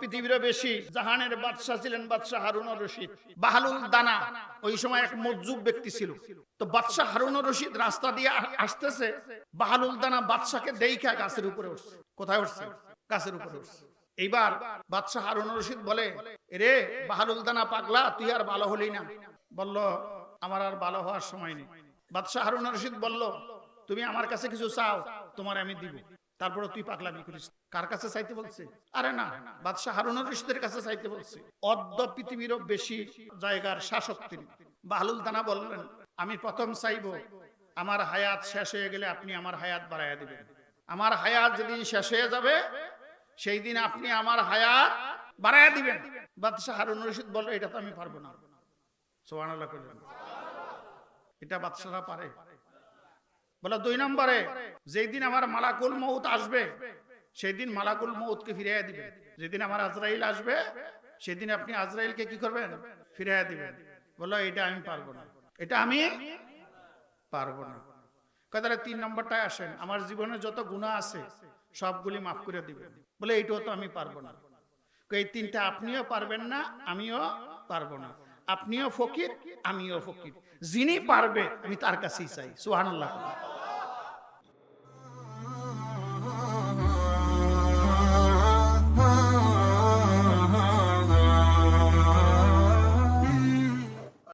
পৃথিবীর বেশি জাহানের বাদশাহ ছিলেন বাদশাহ রশিদ। বাহালুল দানা ওই সময় এক ব্যক্তি ছিল। তো বাদশাহ রশিদ রাস্তা দিয়ে আসতেছে, বাহালুল দানা বাদশাকে দেইখা গাছের উপরে উঠছে। কোথায় উঠছে? গাছের উপরে উঠছে। এইবার বাদশাহ রশিদ বলে রে বাহালুল দানা পাগলা, তুই আর ভালো হলি না। বলল, আমার আর ভালো হওয়ার সময় নেই। বাদশাহ হারুন রশিদ বলল, তুমি আমার কাছে কিছু চাও, তোমার আমি দিব। তারপরে তুই পাগলামি করিস। কার কাছে চাইতে বলছে? আরে না, বাদশাহ হারুন রশিদের কাছে চাইতে বলছে। অদ্য পৃথিবীরও বেশি জায়গার শাসক তিনি। বাহলুল দানা বললেন, আমি প্রথম চাইব, আমার হায়াত শেষ হয়ে গেলে আপনি আমার হায়াত বাড়াইয়া দিবেন। আমার হায়াত যেদিন শেষ হয়ে যাবে, সেই দিন আপনি আমার হায়াত বাড়াইয়া দিবেন। বাদশাহ হারুন রশিদ বলল, এটা তো আমি পারব না। সোহানাল্লাহ এটা বাদশাহরা পারে। বলে, দুই নম্বরে যেই দিন আমার মালাকুল মৌত আসবে সেই দিন মালাকুল মৌতকে ফিরিয়ে দিবেন। যেদিন আমার আজরাইল আসবে, সেদিন আপনি আজরাইলকে কি করবেন? ফিরিয়ে দিবেন। বলল এটা আমি পারব না। এটা আমি পারব না। কথাটা তিন নম্বরটায় আসেন। আমার জীবনে যত গুণা আছে, সবগুলি মাফ করে দিবেন। বলে, এইটাও তো আমি পারব না। এই তিনটা আপনিও পারবেন না, আমিও পারব না। আপনিও ফকির, আমিও ফকির। যিনি পারবে, আমি তার কাছেই চাই। সুহানুল্লাহ